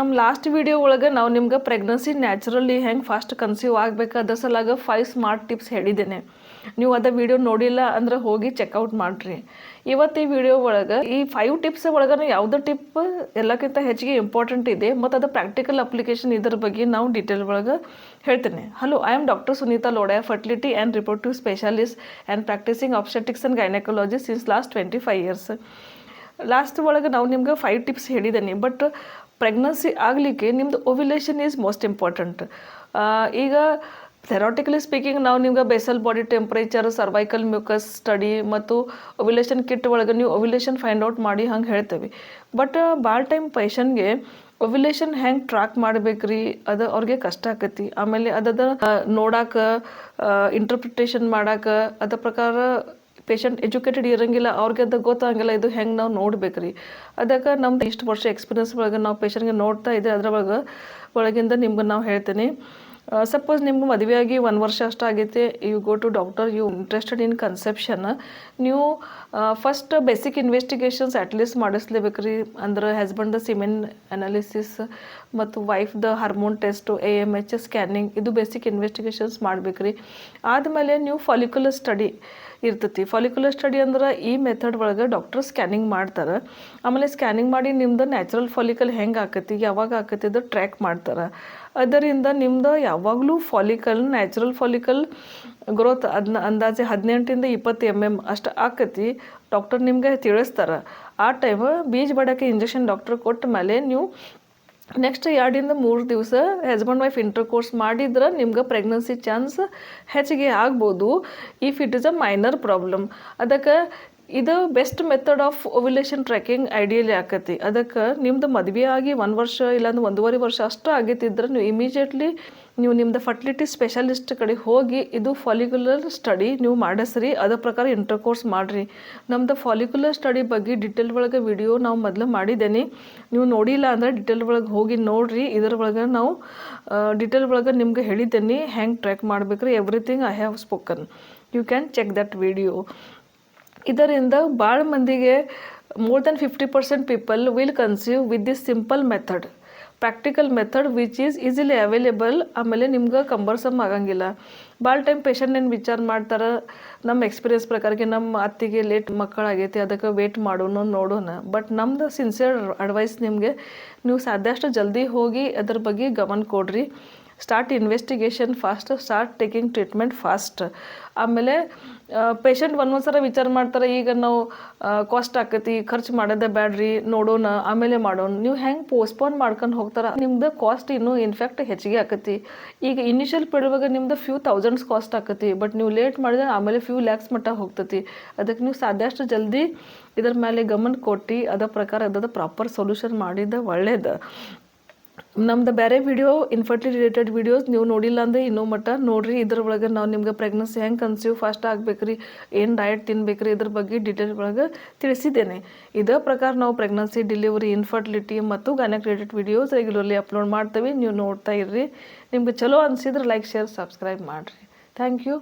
ನಮ್ಮ last video ಒಳಗೆ ನಾವು ನಿಮ್ಗೆ ಪ್ರೆಗ್ನೆನ್ಸಿ ನ್ಯಾಚುರಲಿ ಹೆಂಗೆ ಫಾಸ್ಟ್ ಕನ್ಸೀವ್ ಆಗಬೇಕು ಅದರ ಸಲಾಗ ಫೈವ್ ಸ್ಮಾರ್ಟ್ ಟಿಪ್ಸ್ ಹೇಳಿದ್ದೇನೆ. ನೀವು ಅದ ವಿಡಿಯೋ ನೋಡಿಲ್ಲ ಅಂದ್ರೆ ಹೋಗಿ ಚೆಕ್ಔಟ್ ಮಾಡಿರಿ. ಇವತ್ತು ಈ ವಿಡಿಯೋ ಒಳಗೆ ಈ ಫೈವ್ ಟಿಪ್ಸ್ ಒಳಗೆ ಯಾವುದು ಟಿಪ್ ಎಲ್ಲಕ್ಕಿಂತ ಹೆಚ್ಚಿಗೆ ಇಂಪಾರ್ಟೆಂಟ್ ಇದೆ ಮತ್ತು ಅದು ಪ್ರಾಕ್ಟಿಕಲ್ ಅಪ್ಲಿಕೇಶನ್ ಇದ್ರ ಬಗ್ಗೆ ನಾವು ಡೀಟೇಲ್ ಒಳಗೆ ಹೇಳ್ತೇನೆ. Hello I am doctor Sunita Lodaya fertility and reproductive specialist and practising obstetrics and gynaecology since last twenty five years last ಒಳಗೆ ನಾವು ನಿಮ್ಗೆ ಫೈವ್ ಟಿಪ್ಸ್ ಹೇಳಿದ್ದೇನೆ ಬಟ್ ಪ್ರೆಗ್ನೆನ್ಸಿ ಆಗಲಿಕ್ಕೆ ನಿಮ್ಮದು ಓವ್ಯುಲೇಷನ್ ಈಸ್ ಮೋಸ್ಟ್ ಇಂಪಾರ್ಟೆಂಟ್ ಈಗ ಥೆರಾಟಿಕಲಿ ಸ್ಪೀಕಿಂಗ್ ನಾವು ನಿಮ್ಗೆ basal body temperature cervical mucus study ಮತ್ತು ಓವ್ಯುಲೇಷನ್ ಕಿಟ್ ಒಳಗೆ ನೀವು ಒವ್ಯುಲೇಷನ್ ಫೈಂಡ್ ಔಟ್ ಮಾಡಿ ಹಂಗೆ ಹೇಳ್ತೇವೆ. ಬಟ್ ಭಾಳ ಟೈಮ್ ಪೇಷನ್ಗೆ ಓವ್ಯುಲೇಷನ್ ಹೆಂಗೆ ಟ್ರ್ಯಾಕ್ ಮಾಡ್ಬೇಕ್ರಿ? ಅದು ಅವ್ರಿಗೆ ಕಷ್ಟ ಆಕತಿ. ಆಮೇಲೆ ಅದದ ನೋಡಾಕ ಇಂಟರ್ಪ್ರಿಟೇಷನ್ ಮಾಡಾಕ, ಅದ ಪ್ರಕಾರ ಪೇಷಂಟ್ ಎಜುಕೇಟೆಡ್ ಇರಂಗಿಲ್ಲ ಅವ್ರಿಗೆ ಅದು ಗೊತ್ತಾಗಂಗಿಲ್ಲ, ಇದು ಹೆಂಗೆ ನಾವು ನೋಡ್ಬೇಕ್ರಿ. ಅದಕ್ಕೆ ನಮ್ದು ಇಷ್ಟು ವರ್ಷ ಎಕ್ಸ್ಪೀರಿಯನ್ಸ್ ಒಳಗೆ ನಾವು ಪೇಷಂಟ್ಗೆ ನೋಡ್ತಾ ಇದ್ದೆ ಅದ್ರ ಒಳಗೆ ಒಳಗಿಂದ ನಿಮ್ಗೆ ನಾವು ಹೇಳ್ತೀನಿ. ಸಪೋಸ್ ನಿಮ್ಗೆ ಮದುವೆಯಾಗಿ ಒಂದು ವರ್ಷ ಅಷ್ಟು ಆಗೈತೆ you go to doctor you interested in conception ನೀವು first basic investigations at least ಮಾಡಿಸ್ಲೇಬೇಕು ರೀ ಅಂದ್ರೆ ಹಸ್ಬೆಂಡ್ ಸಿಮೆನ್ ಅನಾಲಿಸಿಸ್ ಮತ್ತು ವೈಫ್ದ hormone test A M H scanning ಇದು ಬೇಸಿಕ್ ಇನ್ವೆಸ್ಟಿಗೇಷನ್ಸ್ ಮಾಡ್ಬೇಕು ರೀ ಆದಮೇಲೆ ನೀವು ಫಾಲಿಕ್ಯುಲರ್ ಸ್ಟಡಿ ಇರ್ತೈತಿ. ಫಾಲಿಕ್ಯುಲರ್ ಸ್ಟಡಿ ಅಂದ್ರೆ ಈ ಮೆಥಡ್ ಒಳಗೆ ಡಾಕ್ಟರ್ ಸ್ಕ್ಯಾನಿಂಗ್ ಮಾಡ್ತಾರೆ. ಆಮೇಲೆ ಸ್ಕ್ಯಾನಿಂಗ್ ಮಾಡಿ ನಿಮ್ದು ನ್ಯಾಚುರಲ್ ಫಾಲಿಕಲ್ ಹೆಂಗೆ ಆಕತಿ, ಯಾವಾಗ ಆಕತಿ ಅದು ಟ್ರ್ಯಾಕ್ ಮಾಡ್ತಾರೆ. ಅದರಿಂದ ನಿಮ್ದು ಯಾವಾಗಲೂ ಫಾಲಿಕಲ್ ನ್ಯಾಚುರಲ್ ಫಾಲಿಕಲ್ ಗ್ರೋತ್ ಅದನ್ನ ಅಂದಾಜೆ ಹದಿನೆಂಟರಿಂದ ಇಪ್ಪತ್ತು ಎಂ ಎಂ ಅಷ್ಟು ಆಕತಿ. ಡಾಕ್ಟರ್ ನಿಮಗೆ ತಿಳಿಸ್ತಾರೆ. ಆ ಟೈಮ್ ಬೀಜ ಬಡಕ್ಕೆ ಇಂಜೆಕ್ಷನ್ ಡಾಕ್ಟರ್ ಕೊಟ್ಟ ಮೇಲೆ ನೀವು ನೆಕ್ಸ್ಟ್ ಎರಡರಿಂದ ಮೂರು ದಿವಸ ಹಸ್ಬೆಂಡ್ ವೈಫ್ ಇಂಟರ್ ಕೋರ್ಸ್ ಮಾಡಿದ್ರೆ ನಿಮ್ಗೆ ಪ್ರೆಗ್ನೆನ್ಸಿ ಚಾನ್ಸ್ ಹೆಚ್ಚಿಗೆ ಆಗ್ಬೋದು. If it is a minor problem ಅದಕ್ಕೆ ಇದು best method of ovulation tracking ideally ಆಕತಿ ಅದಕ್ಕೆ ನಿಮ್ದು ಮದುವೆ ಆಗಿ ಒಂದು ವರ್ಷ ಇಲ್ಲಾಂದ್ರೆ ಒಂದೂವರೆ ವರ್ಷ ಅಷ್ಟು ಆಗೈತಿದ್ರೆ ನೀವು ಇಮಿಜಿಯೇಟ್ಲಿ ನೀವು ನಿಮ್ದು ಫರ್ಟಿಲಿಟಿ ಸ್ಪೆಷಲಿಸ್ಟ್ ಕಡೆ ಹೋಗಿ ಇದು ಫಾಲಿಕ್ಯುಲರ್ ಸ್ಟಡಿ ನೀವು ಮಾಡಿಸ್ರಿ. ಅದ್ರ ಪ್ರಕಾರ ಇಂಟರ್ ಕೋರ್ಸ್ ಮಾಡಿರಿ. ನಮ್ದು ಫಾಲಿಕ್ಯುಲರ್ ಸ್ಟಡಿ ಬಗ್ಗೆ ಡಿಟೇಲ್ ಒಳಗೆ ವಿಡಿಯೋ ನಾವು ಮೊದಲು ಮಾಡಿದ್ದೇನೆ ನೀವು ನೋಡಿಲ್ಲ ಅಂದರೆ ಡಿಟೇಲ್ ಒಳಗೆ ಹೋಗಿ ನೋಡಿರಿ. ಇದರ ಒಳಗೆ ನಾವು ಡಿಟೇಲ್ ಒಳಗೆ ನಿಮ್ಗೆ ಹೇಳಿದ್ದೇನೆ. ಹೆಂಗೆ ಟ್ರ್ಯಾಕ್ ಮಾಡ್ಬೇಕ್ರಿ? Everything I have spoken you can check that video ಇದರಿಂದ ಭಾಳ ಮಂದಿಗೆ more than fifty percent people will conceive with this simple method practical method which is easily available ಆಮೇಲೆ ನಿಮ್ಗೆ ಕಂಬರ್ಸಮ್ ಆಗಂಗಿಲ್ಲ. ಭಾಳ ಟೈಮ್ ಪೇಷಂಟ್ ಏನು ವಿಚಾರ ಮಾಡ್ತಾರೆ ನಮ್ಮ ಎಕ್ಸ್ಪೀರಿಯನ್ಸ್ ಪ್ರಕಾರಕ್ಕೆ ನಮ್ಮ ಅತ್ತಿಗೆ ಲೇಟ್ ಮಕ್ಕಳಾಗೈತಿ ಅದಕ್ಕೆ ವೇಟ್ ಮಾಡೋಣ, ನೋಡೋಣ. ಬಟ್ ನಮ್ದು ಸಿನ್ಸಿಯರ್ ಅಡ್ವೈಸ್ ನಿಮಗೆ, ನೀವು ಸಾಧ್ಯಷ್ಟು ಜಲ್ದಿ ಹೋಗಿ ಅದ್ರ ಬಗ್ಗೆ ಗಮನ ಕೊಡ್ರಿ. Start investigation fast start taking treatment fast ಆಮೇಲೆ ಪೇಷಂಟ್ ಒಂದೊಂದು ಸಲ ವಿಚಾರ ಮಾಡ್ತಾರೆ, ಈಗ ನಾವು ಕಾಸ್ಟ್ ಆಕತಿ, ಖರ್ಚು ಮಾಡೋದೇ ಬ್ಯಾಡ್ರಿ, ನೋಡೋಣ, ಆಮೇಲೆ ಮಾಡೋಣ. ನೀವು ಹೆಂಗೆ ಪೋಸ್ಟ್ಪೋನ್ ಮಾಡ್ಕೊಂಡು ಹೋಗ್ತಾರೆ? ನಿಮ್ದು ಕಾಸ್ಟ್ ಇನ್ನೂ ಇನ್ಫ್ಯಾಕ್ಟ್ ಹೆಚ್ಚಿಗೆ ಆಕತಿ. ಈಗ ಇನಿಷಿಯಲ್ ಪಡುವಾಗ ನಿಮ್ದು ಫ್ಯೂ ತೌಸಂಡ್ಸ್ ಕಾಸ್ಟ್ ಆಕತಿ ಬಟ್ ನೀವು ಲೇಟ್ ಮಾಡಿದ್ರೆ ಆಮೇಲೆ ಫ್ಯೂ ಲ್ಯಾಕ್ಸ್ ಮಟ್ಟ ಹೋಗ್ತತಿ. ಅದಕ್ಕೆ ನೀವು ಸಾಧ್ಯಷ್ಟು ಜಲ್ದಿ ಇದರ ಮೇಲೆ ಗಮನ ಕೊಟ್ಟು, ಅದ ಪ್ರಕಾರ ಅದ ಪ್ರಾಪರ್ ಸೊಲ್ಯೂಷನ್ ಮಾಡಿದ ಒಳ್ಳೇದು. ನಮ್ದು ಬೇರೆ ವಿಡಿಯೋ ಇನ್ಫರ್ಟಿಲಿಟಿ ರಿಲೇಟೆಡ್ ವಿಡಿಯೋಸ್ ನೀವು ನೋಡಿಲ್ಲ ಅಂದರೆ ಇನ್ನೂ ಮಟ್ಟ ನೋಡಿರಿ. ಇದ್ರ ಒಳಗೆ ನಾವು ನಿಮ್ಗೆ ಪ್ರೆಗ್ನೆನ್ಸಿ ಹೆಂಗೆ ಕನ್ಸೀವ್ ಫಾಸ್ಟ್ ಆಗಬೇಕ್ರಿ, ಏನು ಡಯಟ್ ತಿನ್ಬೇಕ್ರಿ ಇದ್ರ ಬಗ್ಗೆ ಡೀಟೇಲ್ ಒಳಗೆ ತಿಳಿಸಿದ್ದೇನೆ. ಇದೇ ಪ್ರಕಾರ ನಾವು ಪ್ರೆಗ್ನೆನ್ಸಿ ಡೆಲಿವರಿ ಇನ್ಫರ್ಟಿಲಿಟಿ ಮತ್ತು gynaec related videos regularly upload ಮಾಡ್ತೇವೆ. ನೀವು ನೋಡ್ತಾ ಇರ್ರಿ. ನಿಮ್ಗೆ ಚಲೋ ಅನಿಸಿದ್ರೆ ಲೈಕ್ ಶೇರ್ ಸಬ್ಸ್ಕ್ರೈಬ್ ಮಾಡಿರಿ. Thank you